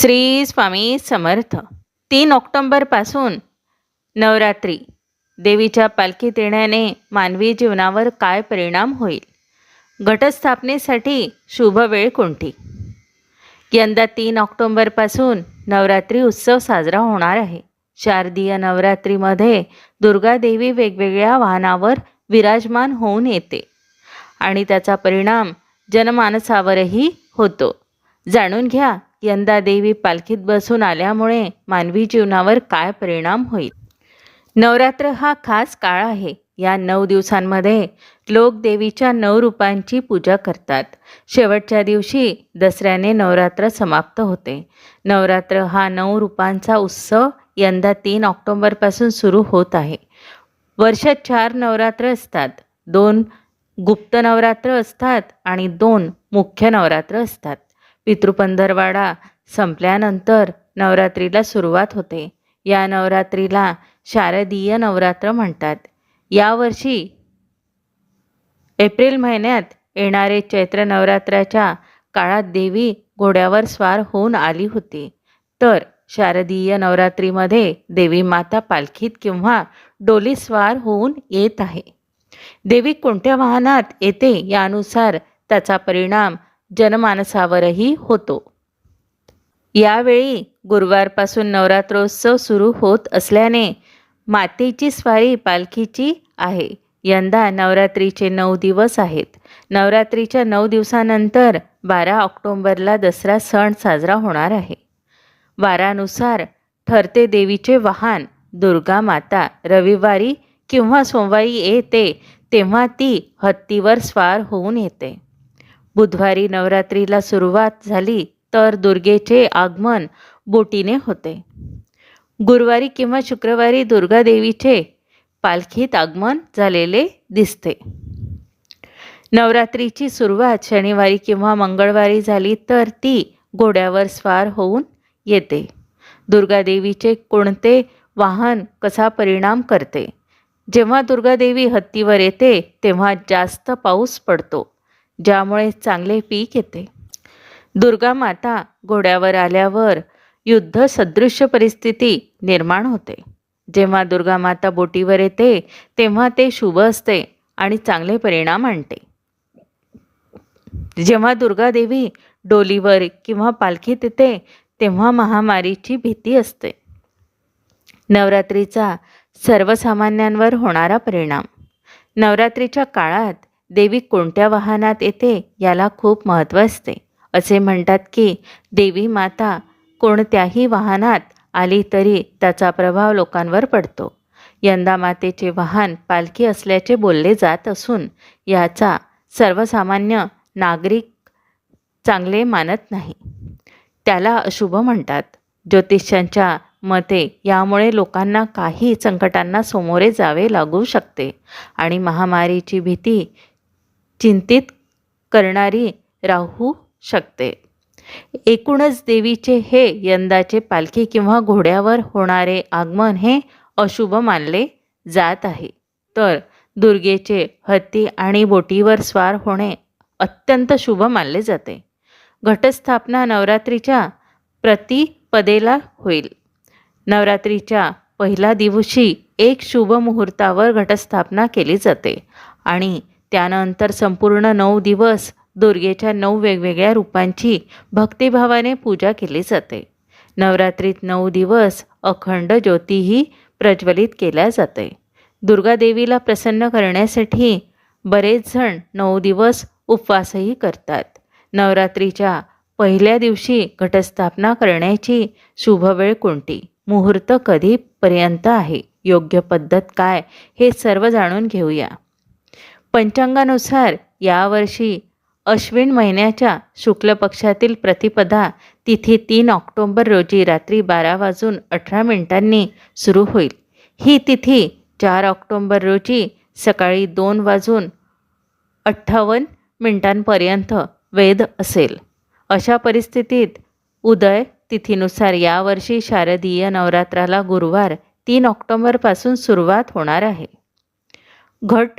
श्री स्वामी समर्थ. तीन ऑक्टोंबरपासून नवरात्री. देवीच्या पालखीत येण्याने मानवी जीवनावर काय परिणाम होईल? घटस्थापनेसाठी शुभ वेळ कोणती? यंदा तीन ऑक्टोंबरपासून नवरात्री उत्सव साजरा होणार आहे. शारदीय नवरात्रीमध्ये दुर्गादेवी वेगवेगळ्या वाहनावर विराजमान होऊन येते आणि त्याचा परिणाम जनमानसावरही होतो. जाणून घ्या यंदा देवी पालखीत बसून आल्यामुळे मानवी जीवनावर काय परिणाम होईल? नवरात्र हा खास काळ आहे. या नऊ दिवसांमध्ये लोक देवीच्या नऊ रूपांची पूजा करतात. शेवटच्या दिवशी दसऱ्याने नवरात्र समाप्त होते. नवरात्र हा नऊ रूपांचा उत्सव यंदा तीन ऑक्टोंबरपासून सुरू होत आहे. वर्षात चार नवरात्र असतात. दोन गुप्त नवरात्र असतात आणि दोन मुख्य नवरात्र असतात. पितृपंधरवाडा संपल्यानंतर नवरात्रीला सुरुवात होते. या नवरात्रीला शारदीय नवरात्र म्हणतात. यावर्षी एप्रिल महिन्यात येणारे चैत्र नवरात्राच्या काळात देवी घोड्यावर स्वार होऊन आली होती. तर शारदीय नवरात्रीमध्ये देवी माता पालखीत किंवा डोली स्वार होऊन येत आहे. देवी कोणत्या वाहनात येते यानुसार त्याचा परिणाम जनमानसावरही होतो. यावेळी गुरुवारपासून नवरात्रोत्सव सुरू होत असल्याने मातेची स्वारी पालखीची आहे. यंदा नवरात्रीचे नऊ दिवस आहेत. नवरात्रीच्या नऊ दिवसानंतर बारा ऑक्टोंबरला दसरा सण साजरा होणार आहे. वारानुसार ठरते देवीचे वाहन दुर्गा माता रविवारी किंवा सोमवारी येते तेव्हा ती हत्तीवर स्वार होऊन येते. बुधवारी नवरात्रीला सुरुवात झाली तर दुर्गेचे आगमन बोटीने होते. गुरुवारी किंवा शुक्रवारी दुर्गादेवीचे पालखीत आगमन झालेले दिसते. नवरात्रीची सुरुवात शनिवारी किंवा मंगळवारी झाली तर ती घोड्यावर स्वार होऊन येते. दुर्गादेवीचे कोणते वाहन कसा परिणाम करते? जेव्हा दुर्गादेवी हत्तीवर येते तेव्हा जास्त पाऊस पडतो. ज्यामुळे चांगले पीक येते. दुर्गा माता घोड्यावर आल्यावर युद्ध सदृश्य परिस्थिती निर्माण होते. जेव्हा दुर्गा माता बोटीवर येते तेव्हा ते शुभ असते आणि चांगले परिणाम आणते. जेव्हा दुर्गादेवी डोलीवर किंवा पालखीत येते तेव्हा महामारीची भीती असते. नवरात्रीचा सर्वसामान्यांवर होणारा परिणाम. नवरात्रीच्या काळात देवी कोणत्या वाहनात येते याला खूप महत्त्व असते. असे म्हणतात की देवी माता कोणत्याही वाहनात आली तरी त्याचा प्रभाव लोकांवर पडतो. यंदा मातेचे वाहन पालखी असल्याचे बोलले जात असून याचा सर्वसामान्य नागरिक चांगले मानत नाही. त्याला अशुभ म्हणतात. ज्योतिषांच्या मते यामुळे लोकांना काही संकटांना सामोरे जावे लागू शकते आणि महामारीची भीती चिंतित करणारी राहू शकते. एकूणच देवीचे हे यंदाचे पालखी किंवा घोड्यावर होणारे आगमन हे अशुभ मानले जात आहे. तर दुर्गेचे हत्ती आणि बोटीवर स्वार होणे अत्यंत शुभ मानले जाते. घटस्थापना नवरात्रीच्या प्रतिपदेला होईल. नवरात्रीच्या पहिल्या दिवशी एक शुभ मुहूर्तावर घटस्थापना केली जाते आणि त्यानंतर संपूर्ण नऊ दिवस दुर्गेच्या नऊ वेगवेगळ्या रूपांची भक्तिभावाने पूजा केली जाते. नवरात्रीत नऊ दिवस अखंड ज्योतीही प्रज्वलित केल्या जाते. दुर्गादेवीला प्रसन्न करण्यासाठी बरेच जण नऊ दिवस उपवासही करतात. नवरात्रीच्या पहिल्या दिवशी घटस्थापना करण्याची शुभवेळ कोणती? मुहूर्त कधीपर्यंत आहे? योग्य पद्धत काय? हे सर्व जाणून घेऊया. पंचांगानुसार यावर्षी अश्विन महिन्याच्या शुक्ल पक्षातील प्रतिपदा तिथी तीन ऑक्टोंबर रोजी रात्री बारा वाजून अठरा मिनिटांनी सुरू होईल. ही तिथी चार ऑक्टोंबर रोजी सकाळी दोन वाजून अठ्ठावन्न मिनिटांपर्यंत वेध असेल. अशा परिस्थितीत उदय तिथीनुसार यावर्षी शारदीय नवरात्राला गुरुवार तीन ऑक्टोंबरपासून सुरुवात होणार आहे. घट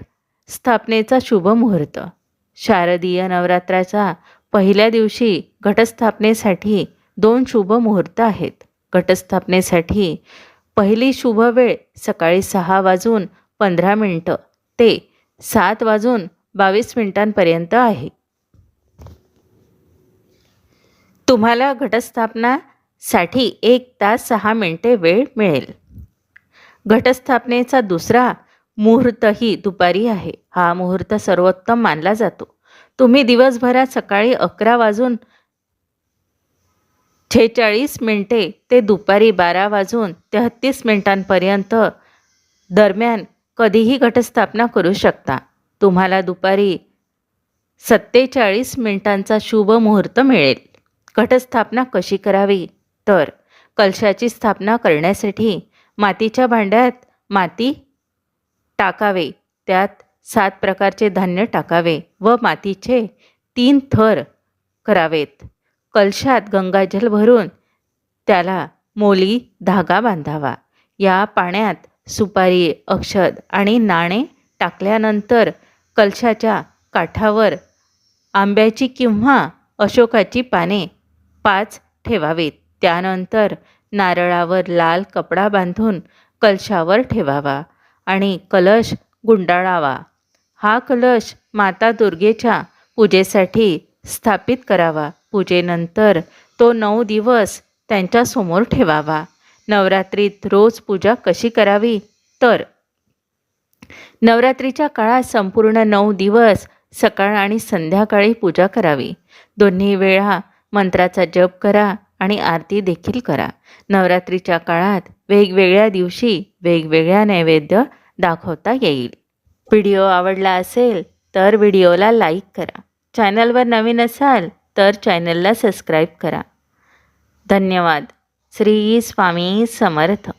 स्थापनेचा शुभ मुहूर्त. शारदीय नवरात्राचा पहिल्या दिवशी घटस्थापनेसाठी दोन शुभ मुहूर्त आहेत. घटस्थापनेसाठी पहिली शुभ वेळ सकाळी सहा वाजून पंधरा मिनटं ते सात वाजून बावीस मिनिटांपर्यंत आहे. तुम्हाला घटस्थापनासाठी एक तास सहा मिनटे वेळ मिळेल. घटस्थापनेचा दुसरा मुहूर्तही दुपारी आहे. हा मुहूर्त सर्वोत्तम मानला जातो. तुम्ही दिवसभरात सकाळी अकरा वाजून छेचाळीस मिनटे ते दुपारी बारा वाजून तेहत्तीस मिनिटांपर्यंत दरम्यान कधीही घटस्थापना करू शकता. तुम्हाला दुपारी सत्तेचाळीस मिनिटांचा शुभ मुहूर्त मिळेल. घटस्थापना कशी करावी? तर कलशाची स्थापना करण्यासाठी मातीच्या भांड्यात माती टाकावे. त्यात सात प्रकारचे धान्य टाकावे व मातीचे तीन थर करावेत. कलशात गंगाजल भरून त्याला मोली धागा बांधावा. या पाण्यात सुपारी अक्षद आणि नाणे टाकल्यानंतर कलशाच्या काठावर आंब्याची किंवा अशोकाची पाने पाच ठेवावीत. त्यानंतर नारळावर लाल कपडा बांधून कलशावर ठेवावा. आणि कलश गुंडाळावा. हा कलश माता दुर्गेच्या पूजेसाठी स्थापित करावा. पूजेनंतर तो नऊ दिवस त्यांच्यासमोर ठेवावा. नवरात्रीत रोज पूजा कशी करावी? तर नवरात्रीच्या काळात संपूर्ण नऊ दिवस सकाळ आणि संध्याकाळी पूजा करावी. दोन्ही वेळा मंत्राचा जप करा आणि आरती देखील करा. नवरात्रीच्या काळात वेगवेगळ्या दिवशी वेगवेगळ्या नैवेद्य दाखवता येईल. व्हिडिओ आवडला असेल तर व्हिडिओला लाईक करा. चॅनलवर नवीन असाल तर चॅनलला सबस्क्राईब करा. धन्यवाद. श्री स्वामी समर्थ.